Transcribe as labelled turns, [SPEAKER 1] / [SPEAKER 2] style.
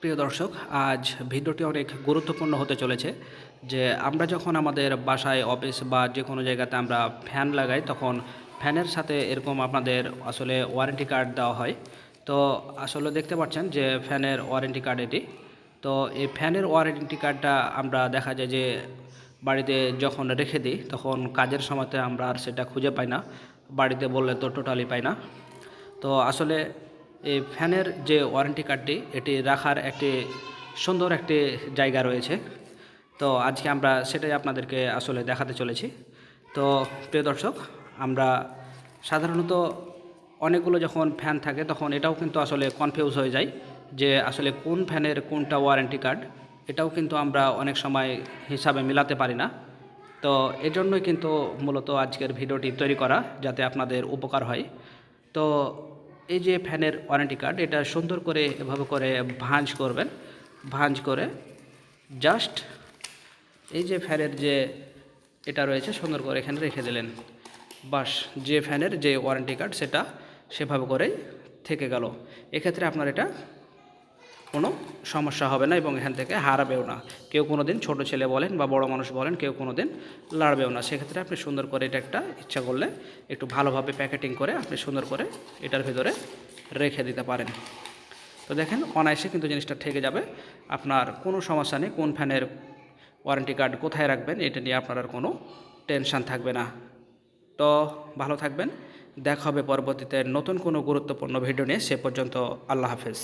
[SPEAKER 1] প্রিয় দর্শক, আজ ভিডিওটি অনেক গুরুত্বপূর্ণ হতে চলেছে যে আমরা যখন আমাদের বাসায়, অফিস বা যে কোনো জায়গাতে আমরা ফ্যান লাগাই, তখন ফ্যানের সাথে এরকম আপনাদের আসলে ওয়ারেন্টি কার্ড দেওয়া হয়। তো আসলে দেখতে পাচ্ছেন যে ফ্যানের ওয়ারেন্টি কার্ড এটি। তো এই ফ্যানের ওয়ারেন্টি কার্ডটা আমরা দেখা যায় যে বাড়িতে যখন রেখে দিই, তখন কাজের সময়তে আমরা আর সেটা খুঁজে পাই না। বাড়িতে বললে তো টোটালি পাই না। তো আসলে ফ্যানের যে ওয়ারেন্টি কার্ডটি, এটি রাখার একটি সুন্দর একটি জায়গা রয়েছে। তো আজকে আমরা সেটাই আপনাদেরকে আসলে দেখাতে চলেছি। তো প্রিয় দর্শক, আমরা সাধারণত অনেকগুলো যখন ফ্যান থাকে, তখন এটাও কিন্তু আসলে কনফিউজ হয়ে যায় যে আসলে কোন ফ্যানের কোনটা ওয়ারেন্টি কার্ড এটাও কিন্তু আমরা অনেক সময় হিসাবে মিলাতে পারি না। তো এজন্যই কিন্তু মূলত আজকের ভিডিওটি তৈরি করা, যাতে আপনাদের উপকার হয়। তো এই যে ফ্যানের ওয়ারেন্টি কার্ড এটা সুন্দর করে এভাবে করে ভাঁজ করবেন। ভাঁজ করে জাস্ট এই যে ফ্যানের যে এটা রয়েছে, সুন্দর করে এখানে রেখে দিলেন। বাস, যে ফ্যানের যে ওয়ারেন্টি কার্ড সেটা সেভাবে করেই থেকে গেল। এক্ষেত্রে আপনার এটা কোনো সমস্যা হবে না এবং এখান থেকে হারাবেও না। কেউ কোনো দিন ছোটো ছেলে বলেন বা বড় মানুষ বলেন, কেউ কোনো দিন লাড়বেও না। সেক্ষেত্রে আপনি সুন্দর করে এটা একটা ইচ্ছা করলে একটু ভালোভাবে প্যাকেটিং করে আপনি সুন্দর করে এটার ভিতরে রেখে দিতে পারেন। তো দেখেন, অনায়াসে কিন্তু জিনিসটা থেকে যাবে। আপনার কোনো সমস্যা নেই, কোন ফ্যানের ওয়ারেন্টি কার্ড কোথায় রাখবেন এটা নিয়ে আপনার আর কোনো টেনশান থাকবে না। তো ভালো থাকবেন। দেখা হবে পরবর্তীতে নতুন কোনো গুরুত্বপূর্ণ ভিডিও নিয়ে। সে পর্যন্ত আল্লাহ হাফেজ।